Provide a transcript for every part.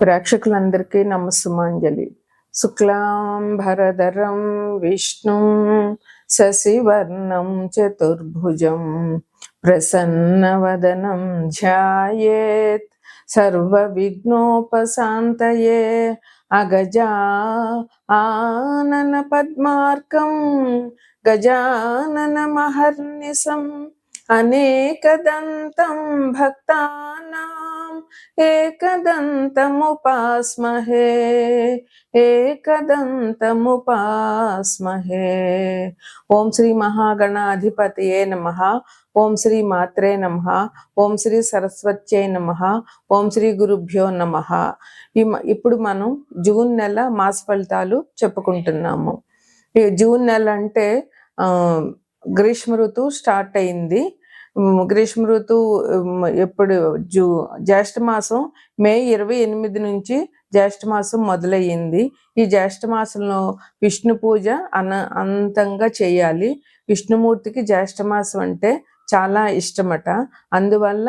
ప్రేక్షకులందరికీ నమస్సుమాంజలి శుక్లాంబరధరం విష్ణుం శశివర్ణం చతుర్భుజం ప్రసన్నవదనం ధ్యాయేత్ సర్వవిఘ్నోపశాంతయే అగజా ఆనన పద్మార్కం గజానన మహర్నిశం అనేకదంతం భక్తానాం ఏకదంతముపాస్మహే ఏకదంతముపాస్మహే. ఓం శ్రీ మహాగణాధిపతయే నమ. ఓం శ్రీ మాత్రే నమ. ఓం శ్రీ సరస్వత్యై నమ. ఓం శ్రీ గురుభ్యో నమ. ఇప్పుడు మనం జూన్ నెల మాస ఫలితాలు చెప్పుకుంటున్నాము. జూన్ నెల అంటే ఆ, గ్రీష్మ ఋతువు స్టార్ట్ అయింది. గ్రీష్మ ఋతువు ఎప్పుడు? జూ జ్యేష్ఠ మాసం మే ఇరవై ఎనిమిది నుంచి జ్యేష్ఠ మాసం మొదలయ్యింది. ఈ జ్యేష్ఠ మాసంలో విష్ణు పూజ అన అంతంగా చేయాలి. విష్ణుమూర్తికి జ్యేష్ఠ మాసం అంటే చాలా ఇష్టమట. అందువల్ల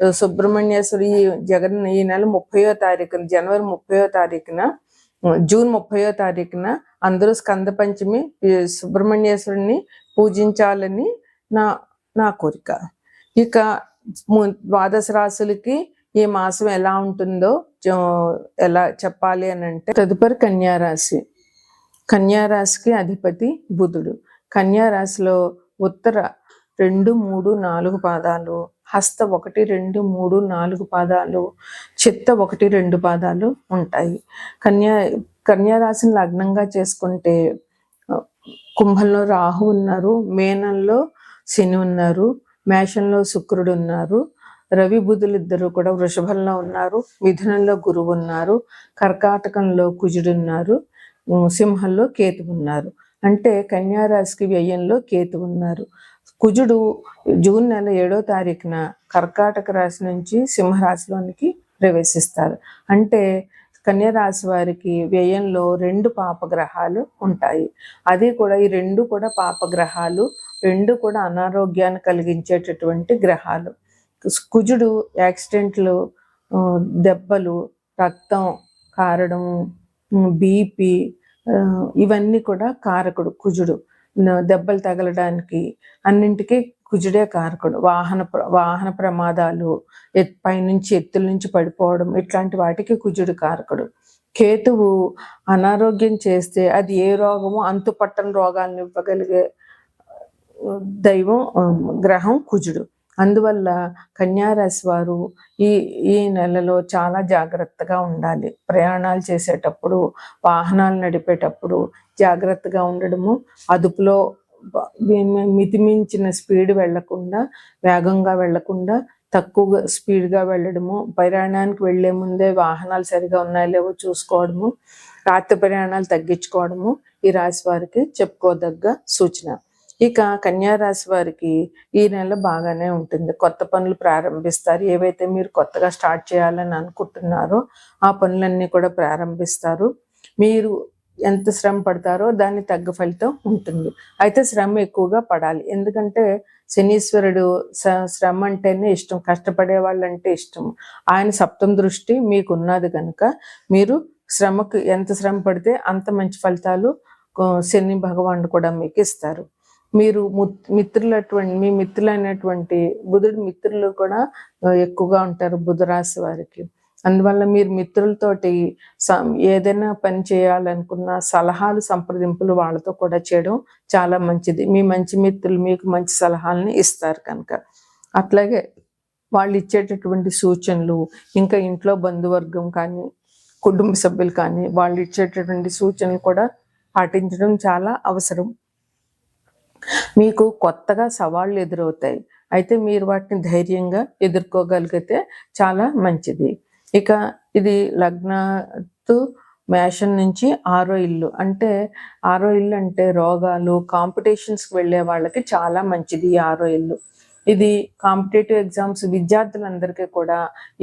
సుబ్రహ్మణ్యేశ్వరి జగన్ ఈ నెల ముప్పయో తారీఖున జనవరి ముప్పయో తారీఖున జూన్ ముప్పయో తారీఖున అందరూ స్కంద పంచమి సుబ్రహ్మణ్యేశ్వరుని పూజించాలని నా నా కోరిక. ఇక ద్వాదశ రాశులకి ఈ మాసం ఎలా ఉంటుందో ఎలా చెప్పాలి అని అంటే తదుపరి కన్యారాశి కన్యారాశికి అధిపతి బుధుడు. కన్యారాశిలో ఉత్తర రెండు మూడు నాలుగు పాదాలు హస్త ఒకటి రెండు మూడు నాలుగు పాదాలు చిత్త ఒకటి రెండు పాదాలు ఉంటాయి. కన్యా కన్యారాశిని లగ్నంగా చేసుకుంటే కుంభంలో రాహు ఉన్నారు మేనంలో శని ఉన్నారు మేషంలో శుక్రుడు ఉన్నారు రవి బుధులు ఇద్దరు కూడా వృషభంలో ఉన్నారు మిథునంలో గురువు ఉన్నారు కర్కాటకంలో కుజుడు ఉన్నారు సింహంలో కేతు ఉన్నారు. అంటే కన్యారాశికి వ్యయంలో కేతు ఉన్నారు. కుజుడు జూన్ నెల ఏడో తారీఖున కర్కాటక రాశి నుంచి సింహరాశిలోనికి ప్రవేశిస్తారు. అంటే కన్యా రాశి వారికి వ్యయంలో రెండు పాపగ్రహాలు ఉంటాయి. అది కూడా ఈ రెండు కూడా పాపగ్రహాలు రెండు కూడా అనారోగ్యాన్ని కలిగించేటటువంటి గ్రహాలు. కుజుడు యాక్సిడెంట్లు దెబ్బలు రక్తం కారడం బీపీ ఇవన్నీ కూడా కారకుడు కుజుడు. దెబ్బలు తగలడానికి అన్నింటికీ కుజుడే కారకుడు. వాహన ప్ర- వాహన ప్రమాదాలు ఎత్ పైనుంచి ఎత్తుల నుంచి పడిపోవడం ఇట్లాంటి వాటికి కుజుడు కారకుడు. కేతువు అనారోగ్యం చేస్తే అది ఏ రోగమో అంతుపట్టని రోగాలను ఇవ్వగలిగే దైవం గ్రహం కుజుడు. అందువల్ల కన్యారాశి వారు ఈ ఈ నెలలో చాలా జాగ్రత్తగా ఉండాలి. ప్రయాణాలు చేసేటప్పుడు వాహనాలు నడిపేటప్పుడు జాగ్రత్తగా ఉండడము అదుపులో మితిమించిన స్పీడ్ వెళ్ళకుండా వేగంగా వెళ్ళకుండా తక్కువ స్పీడ్గా వెళ్ళడము ప్రయాణానికి వెళ్ళే ముందే వాహనాలు సరిగా ఉన్నాయో లేవో చూసుకోవడము రాత్రి ప్రయాణాలు తగ్గించుకోవడము ఈ రాశి వారికి చెప్పుకోదగ్గ సూచన. ఇక కన్యారాశి వారికి ఈ నెల బాగానే ఉంటుంది. కొత్త పనులు ప్రారంభిస్తారు. ఏవైతే మీరు కొత్తగా స్టార్ట్ చేయాలని అనుకుంటున్నారో ఆ పనులన్నీ కూడా ప్రారంభిస్తారు. మీరు ఎంత శ్రమ పడతారో దాన్ని తగ్గ ఫలితం ఉంటుంది. అయితే శ్రమ ఎక్కువగా పడాలి. ఎందుకంటే శనీశ్వరుడు శ్రమ అంటేనే ఇష్టం. కష్టపడే వాళ్ళంటే ఇష్టం. ఆయన సప్తం దృష్టి మీకు ఉన్నది కనుక మీరు శ్రమకు ఎంత శ్రమ పడితే అంత మంచి ఫలితాలు శని భగవానుడు కూడా మీకు ఇస్తారు మీరు ము- మిత్రులటువంటి మీ మిత్రులైనటువంటి బుధుడు మిత్రులు కూడా ఎక్కువగా ఉంటారు బుధరాశి వారికి. అందువల్ల మీరు మిత్రులతోటి ఏదైనా పని చేయాలనుకున్న సలహాలు సంప్రదింపులు వాళ్ళతో కూడా చేయడం చాలా మంచిది. మీ మంచి మిత్రులు మీకు మంచి సలహాలని ఇస్తారు కనుక. అట్లాగే వాళ్ళు ఇచ్చేటటువంటి సూచనలు ఇంకా ఇంట్లో బంధువర్గం కానీ కుటుంబ సభ్యులు కానీ వాళ్ళు ఇచ్చేటటువంటి సూచనలు కూడా పాటించడం చాలా అవసరం. మీకు కొత్తగా సవాళ్ళు ఎదురవుతాయి. అయితే మీరు వాటిని ధైర్యంగా ఎదుర్కోగలిగితే చాలా మంచిది. ఇక ఇది లగ్నతు మేషన్ నుంచి ఆరో ఇల్లు. అంటే ఆరో ఇల్లు అంటే రోగాలు కాంపిటీషన్స్కి వెళ్ళే వాళ్ళకి చాలా మంచిది ఈ ఆరో ఇల్లు. ఇది కాంపిటేటివ్ ఎగ్జామ్స్ విద్యార్థులందరికీ కూడా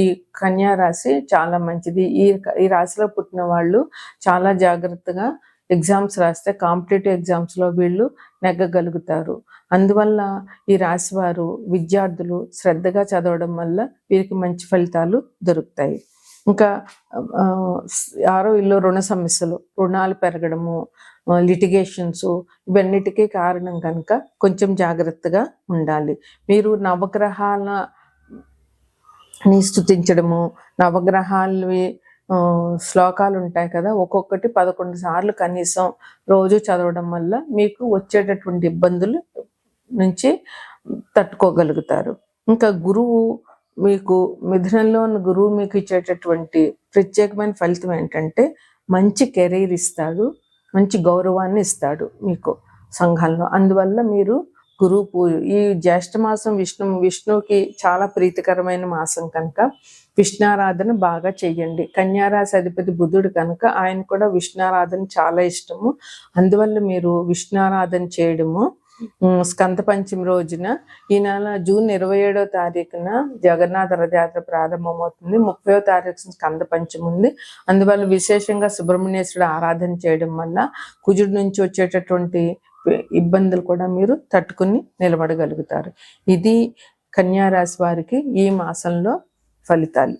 ఈ కన్యా రాశి చాలా మంచిది. ఈ ఈ రాశిలో పుట్టిన వాళ్ళు చాలా జాగ్రత్తగా ఎగ్జామ్స్ రాస్తే కాంపిటేటివ్ ఎగ్జామ్స్లో వీళ్ళు నెగ్గగలుగుతారు. అందువల్ల ఈ రాశివారు విద్యార్థులు శ్రద్ధగా చదవడం వల్ల వీరికి మంచి ఫలితాలు దొరుకుతాయి. ఇంకా ఆరో ఇల్లు రుణ సమస్యలు రుణాలు పెరగడము లిటిగేషన్స్ ఇవన్నిటికీ కారణం కనుక కొంచెం జాగ్రత్తగా ఉండాలి. మీరు నవగ్రహాల ని స్థుతించడము నవగ్రహాలవి శ్లోకాలు ఉంటాయి కదా ఒక్కొక్కటి పదకొండు సార్లు కనీసం రోజు చదవడం వల్ల మీకు వచ్చేటటువంటి ఇబ్బందులు నుంచి తట్టుకోగలుగుతారు. ఇంకా గురువు మీకు మిథునంలో ఉన్న గురువు మీకు ఇచ్చేటటువంటి ప్రత్యేకమైన ఫలితం ఏంటంటే మంచి కెరీర్ ఇస్తాడు మంచి గౌరవాన్ని ఇస్తాడు మీకు సంఘంలో అందువల్ల మీరు గురువు పూజ. ఈ జ్యేష్ఠ మాసం విష్ణు విష్ణువుకి చాలా ప్రీతికరమైన మాసం కనుక విష్ణారాధన బాగా చేయండి కన్యారాశి అధిపతి బుధుడు కనుక ఆయన కూడా విష్ణారాధన చాలా ఇష్టము. అందువల్ల మీరు విష్ణారాధన చేయడము స్కంద పంచమి రోజున ఈ నెల జూన్ ఇరవై ఏడో తారీఖున జగన్నాథ రథయాత్ర ప్రారంభమవుతుంది. ముప్పయో తారీఖు స్కంద పంచమి ఉంది. అందువల్ల విశేషంగా సుబ్రహ్మణ్యేశ్వరుడు ఆరాధన చేయడం వల్ల కుజుడు నుంచి వచ్చేటటువంటి ఇబ్బందులు కూడా మీరు తట్టుకుని నిలబడగలుగుతారు. ఇది కన్యారాశి వారికి ఈ మాసంలో ఫలితాలు.